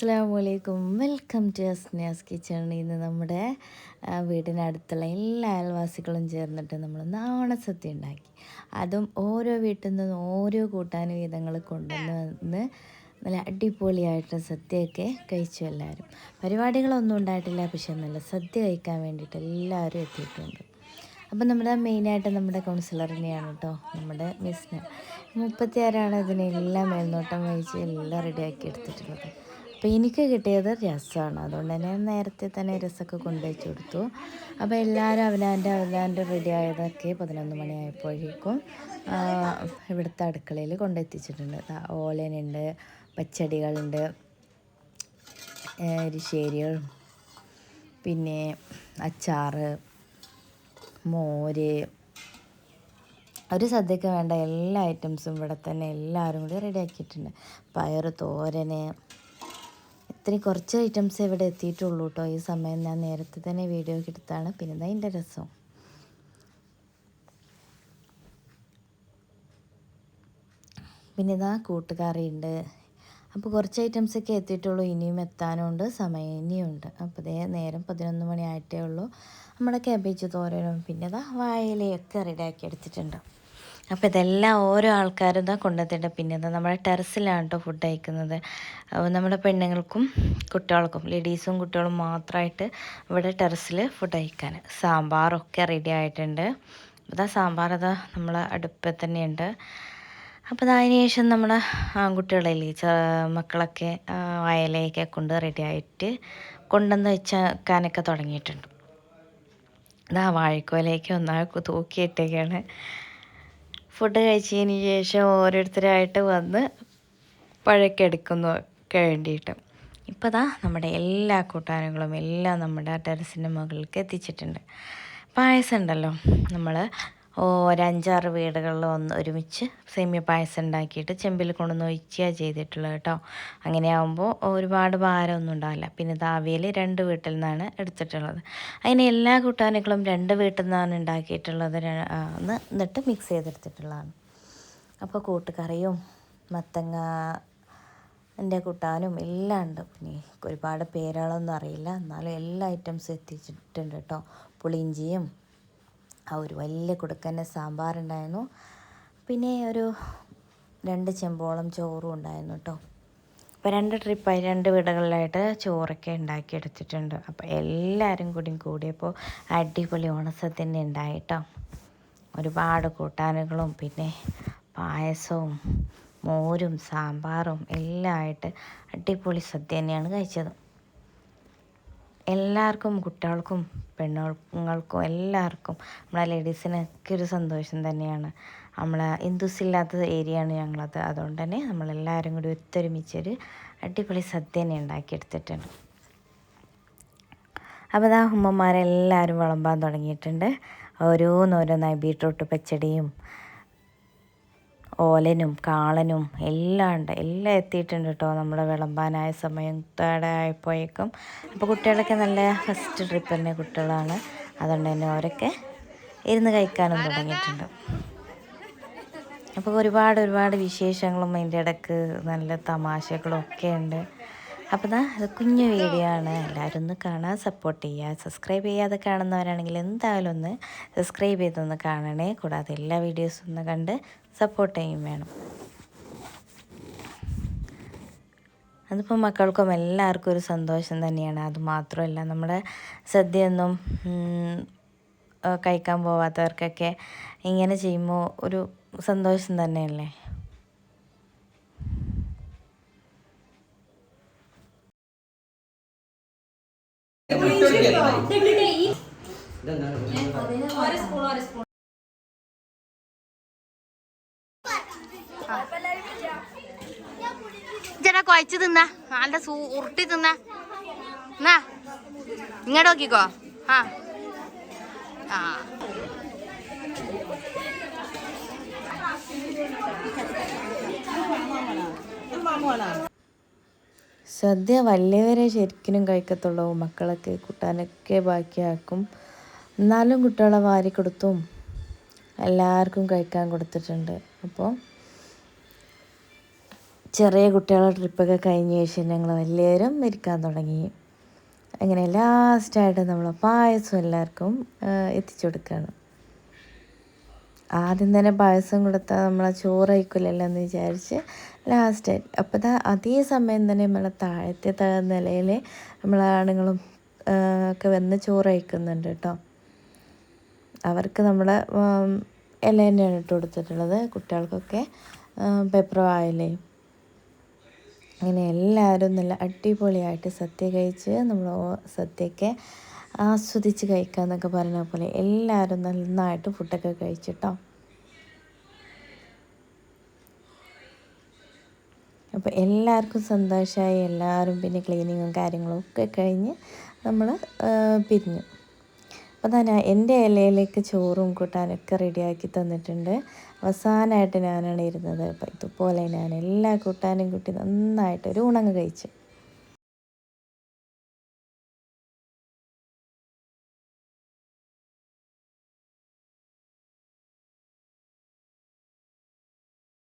അസ്സാം വലൈക്കും welcome to അസ്നിയാസ് kitchen ഇന്ന് നമ്മുടെ വീടിനടുത്തുള്ള എല്ലാ അയൽവാസികളും ചേർന്നിട്ട് നമ്മൾ നാണസത്തി ഉണ്ടാക്കി. അതും ഓരോ വീട്ടിൽ നിന്നും ഓരോ കൂട്ടാനും വിധങ്ങൾ കൊണ്ടുവന്ന് വന്ന് നല്ല അടിപൊളിയായിട്ട് സദ്യയൊക്കെ കഴിച്ചു എല്ലാവരും. പരിപാടികളൊന്നും ഉണ്ടായിട്ടില്ല പക്ഷേ നല്ല സദ്യ കഴിക്കാൻ വേണ്ടിയിട്ട് എല്ലാവരും എത്തിയിട്ടുണ്ട്. അപ്പം നമ്മുടെ മെയിനായിട്ട് നമ്മുടെ കൗൺസിലറിനെയാണ് കേട്ടോ നമ്മുടെ മിസ്സിന് മുപ്പത്തിയാറാണ് ഇതിനെല്ലാം മേൽനോട്ടം വഹിച്ച് എല്ലാം റെഡിയാക്കി എടുത്തിട്ടുള്ളത്. അപ്പോൾ എനിക്ക് കിട്ടിയത് രസമാണ് അതുകൊണ്ട് തന്നെ നേരത്തെ തന്നെ രസമൊക്കെ കൊണ്ടുവച്ച് കൊടുത്തു. അപ്പോൾ എല്ലാവരും അവനാന്റെ അവനാന്റെ റെഡി ആയതൊക്കെ പതിനൊന്ന് മണിയായപ്പോഴേക്കും ഇവിടുത്തെ അടുക്കളയിൽ കൊണ്ടെത്തിച്ചിട്ടുണ്ട്. ഓലനുണ്ട് പച്ചടികളുണ്ട് എരിശ്ശേരികളും പിന്നെ അച്ചാറ് മോര് ഒരു സദ്യക്ക് വേണ്ട എല്ലാ ഐറ്റംസും ഇവിടെ തന്നെ എല്ലാവരും കൂടി റെഡിയാക്കിയിട്ടുണ്ട് പയർ തോരന് ഇത്രയും കുറച്ച് ഐറ്റംസ് ഇവിടെ എത്തിയിട്ടുള്ളൂ കേട്ടോ ഈ സമയം ഞാൻ നേരത്തെ തന്നെ വീഡിയോ എടുത്താണ്. പിന്നെ അതിന്റെ രസം. പിന്നെ ഇതാ കൂട്ടുകറിയുണ്ട് അപ്പോൾ കുറച്ച് ഐറ്റംസ് ഒക്കെ എത്തിയിട്ടുള്ളൂ. ഇനിയും എത്താനുണ്ട്. സമയം ഇനിയുണ്ട്. അപ്പോൾ ഇതേ നേരം പതിനൊന്ന് മണി ആയിട്ടേ ഉള്ളൂ. നമ്മുടെ കാബേജ് തോരനും. പിന്നെ ഇതാ വായിലയൊക്കെ റെഡിയാക്കി എടുത്തിട്ടുണ്ട്. അപ്പോൾ ഇതെല്ലാം ഓരോ ആൾക്കാരും ഇതാ കൊണ്ടെത്തിയിട്ട് പിന്നെ എന്താ നമ്മുടെ ടെറസിലാണ് കേട്ടോ ഫുഡ് കഴിക്കുന്നത്. അപ്പോൾ നമ്മുടെ പെണ്ണുങ്ങൾക്കും കുട്ടികൾക്കും ലേഡീസും കുട്ടികളും മാത്രമായിട്ട് ഇവിടെ ടെറസിൽ ഫുഡ് കഴിക്കാൻ. സാമ്പാറൊക്കെ റെഡി ആയിട്ടുണ്ട്. ഇതാ സാമ്പാർ ഇതാ നമ്മളെ അടുപ്പിൽ തന്നെയുണ്ട്. അപ്പോൾ അതിന് ശേഷം നമ്മുടെ ആൺകുട്ടികളല്ലേ മക്കളൊക്കെ വയലേക്ക് കൊണ്ട് റെഡിയായിട്ട് കൊണ്ടുവന്ന് വെച്ചാക്കാനൊക്കെ തുടങ്ങിയിട്ടുണ്ട്. ഇതാ വാഴക്കോലേക്ക് ഒന്നായി തൂക്കിയിട്ടേക്കാണ്. ഫുഡ് കഴിച്ചതിന് ശേഷം ഓരോരുത്തരായിട്ട് വന്ന് പഴക്കെടുക്കുന്നു വേണ്ടിയിട്ട്. ഇപ്പോൾ ദാ നമ്മുടെ എല്ലാ കൂട്ടാനുകളും എല്ലാം നമ്മുടെ ടെറസിന്റെ മുകളിലേക്ക് എത്തിച്ചിട്ടുണ്ട്. പായസം ഉണ്ടല്ലോ നമ്മൾ ഒരു അഞ്ചാറ് വീടുകളിൽ ഒന്ന് ഒരുമിച്ച് സേമിയ പായസം ഉണ്ടാക്കിയിട്ട് ചെമ്പിൽ കൊണ്ടുവന്ന് ഒഴിക്കുക ചെയ്തിട്ടുള്ളത് കേട്ടോ. അങ്ങനെ ആകുമ്പോൾ ഒരുപാട് ഭാരമൊന്നും ഉണ്ടാവില്ല. പിന്നെ ദാവിയിൽ രണ്ട് വീട്ടിൽ നിന്നാണ് എടുത്തിട്ടുള്ളത്. അതിന് എല്ലാ കൂട്ടാനുകളും രണ്ട് വീട്ടിൽ നിന്നാണ് ഉണ്ടാക്കിയിട്ടുള്ളത് എന്നിട്ട് മിക്സ് ചെയ്തെടുത്തിട്ടുള്ളതാണ്. അപ്പോൾ കൂട്ടുകറിയും മത്തങ്ങ എന്റെ കൂട്ടാനും എല്ലാം ഉണ്ട്. പിന്നെ ഒരുപാട് പേരുകളൊന്നും അറിയില്ല. എന്നാലും എല്ലാ ഐറ്റംസും എത്തിച്ചിട്ടുണ്ട് കേട്ടോ. പുളിയിഞ്ചിയും ആ ഒരു വലിയ കുടുക്കന്റെ സാമ്പാറുണ്ടായിരുന്നു. പിന്നെ ഒരു രണ്ട് ചെമ്പോളം ചോറും ഉണ്ടായിരുന്നു കേട്ടോ അപ്പോൾ രണ്ട് ട്രിപ്പായി രണ്ട് വീടുകളിലായിട്ട് ചോറൊക്കെ ഉണ്ടാക്കിയെടുത്തിട്ടുണ്ട് അപ്പോൾ എല്ലാവരും കൂടി കൂടിയപ്പോൾ അടിപൊളി ഓണസദ്യ ഉണ്ടായിട്ടോ ഒരുപാട് കൂട്ടാനുകളും പിന്നെ പായസവും മോരും സാമ്പാറും എല്ലാം ആയിട്ട് അടിപൊളി സദ്യ തന്നെയാണ് കഴിച്ചത്. എല്ലാവർക്കും കുട്ടികൾക്കും പെണ്ണുങ്ങൾക്കും എല്ലാവർക്കും നമ്മളെ ലേഡീസിനൊക്കെ ഒരു സന്തോഷം തന്നെയാണ്. നമ്മളെ ഹിന്ദുസ് ഇല്ലാത്ത ഏരിയയാണ് ഞങ്ങളത്. അതുകൊണ്ട് തന്നെ നമ്മളെല്ലാവരും കൂടി ഒത്തൊരുമിച്ചൊരു അടിപൊളി സദ്യ തന്നെ ഉണ്ടാക്കിയെടുത്തിട്ടുണ്ട്. അപ്പോൾ ദാ ഉമ്മമാരെല്ലാവരും വിളമ്പാൻ തുടങ്ങിയിട്ടുണ്ട്. ഓരോന്നോരോന്നായി ബീട്രൂട്ട് പച്ചടിയും ഓലനും കാളനും എല്ലാം ഉണ്ട്. എല്ലാം എത്തിയിട്ടുണ്ട് കേട്ടോ നമ്മൾ വിളമ്പാനായ സമയം. തേടെ ആയപ്പോഴേക്കും അപ്പോൾ കുട്ടികളൊക്കെ നല്ല ഫസ്റ്റ് ട്രിപ്പ് തന്നെ കുട്ടികളാണ്. അതുകൊണ്ട് തന്നെ അവരൊക്കെ ഇരുന്ന് കഴിക്കാനും തുടങ്ങിയിട്ടുണ്ട്. അപ്പോൾ ഒരുപാട് ഒരുപാട് വിശേഷങ്ങളും അതിന്റെ ഇടയ്ക്ക് നല്ല തമാശകളും ഒക്കെ ഉണ്ട്. അപ്പോൾ ദാ അത് കുഞ്ഞു വീഡിയോ ആണ് എല്ലാവരും ഒന്ന് കാണാൻ സപ്പോർട്ട് ചെയ്യുക. സബ്സ്ക്രൈബ് ചെയ്യാതെ കാണുന്നവരാണെങ്കിൽ എന്തായാലും ഒന്ന് സബ്സ്ക്രൈബ് ചെയ്തൊന്ന് കാണണേ. കൂടാതെ എല്ലാ വീഡിയോസും ഒന്ന് കണ്ട് സപ്പോർട്ട് ചെയ്യും വേണം. അതിപ്പോൾ മക്കൾക്കും എല്ലാവർക്കും ഒരു സന്തോഷം തന്നെയാണ്. അത് മാത്രമല്ല നമ്മുടെ സദ്യയൊന്നും കഴിക്കാൻ പോവാത്തവർക്കൊക്കെ ഇങ്ങനെ ചെയ്യുമ്പോൾ ഒരു സന്തോഷം തന്നെയല്ലേ? ചേട്ടാ കുഴച്ച് തിന്ന. നല്ല സൂ ഉരുട്ടി തിന്ന. എന്നാ ഇങ്ങോട്ട് നോക്കിക്കോ. ആ. ആ. സദ്യ വലിയവരെ ശരിക്കും കഴിക്കത്തുള്ളൂ. മക്കളൊക്കെ കൂട്ടാനൊക്കെ ബാക്കിയാക്കും. എന്നാലും കുട്ടികളെ വാരി കൊടുത്തും എല്ലാവർക്കും കഴിക്കാൻ കൊടുത്തിട്ടുണ്ട്. അപ്പോൾ ചെറിയ കുട്ടികളുടെ ട്രിപ്പൊക്കെ കഴിഞ്ഞ ശേഷം ഞങ്ങൾ വലിയവരും ഇരിക്കാൻ തുടങ്ങി. അങ്ങനെ ലാസ്റ്റായിട്ട് നമ്മൾ പായസം എല്ലാവർക്കും എത്തിച്ചു കൊടുക്കുകയാണ്. ആദ്യം തന്നെ പായസം കൊടുത്താൽ നമ്മളെ ചോറ് കഴിക്കില്ലല്ലോ എന്ന് വിചാരിച്ച് ലാസ്റ്റ് അപ്പോൾ അതേ സമയം തന്നെ നമ്മളെ താഴത്തെ നിലയിൽ നമ്മളെ ആണുങ്ങളും ഒക്കെ വന്ന് ചോറ് കേട്ടോ. അവർക്ക് നമ്മുടെ ഇല തന്നെയാണ് ഇട്ട് കൊടുത്തിട്ടുള്ളത് കുട്ടികൾക്കൊക്കെ പേപ്പർ വായിലേ. അങ്ങനെ എല്ലാവരും നല്ല അടിപൊളിയായിട്ട് സദ്യ കഴിച്ച് നമ്മൾ സദ്യയൊക്കെ ആസ്വദിച്ച് കഴിക്കുക എന്നൊക്കെ പറഞ്ഞ പോലെ എല്ലാവരും നന്നായിട്ട് ഫുഡൊക്കെ കഴിച്ചിട്ടോ. അപ്പോൾ എല്ലാവർക്കും സന്തോഷമായി എല്ലാവരും പിന്നെ ക്ലീനിങ്ങും കാര്യങ്ങളും ഒക്കെ കഴിഞ്ഞ് നമ്മൾ പിരിഞ്ഞു. അപ്പോൾ തന്നെ എന്റെ ഇലയിലേക്ക് ചോറും കൂട്ടാനൊക്കെ റെഡിയാക്കി തന്നിട്ടുണ്ട്. അവസാനമായിട്ട് ഞാനാണ് ഇരുന്നത്. അപ്പോൾ ഇതുപോലെ ഞാൻ എല്ലാ കൂട്ടാനും കൂട്ടി നന്നായിട്ട് ഒരു ഉണങ്ങ് കഴിച്ചു.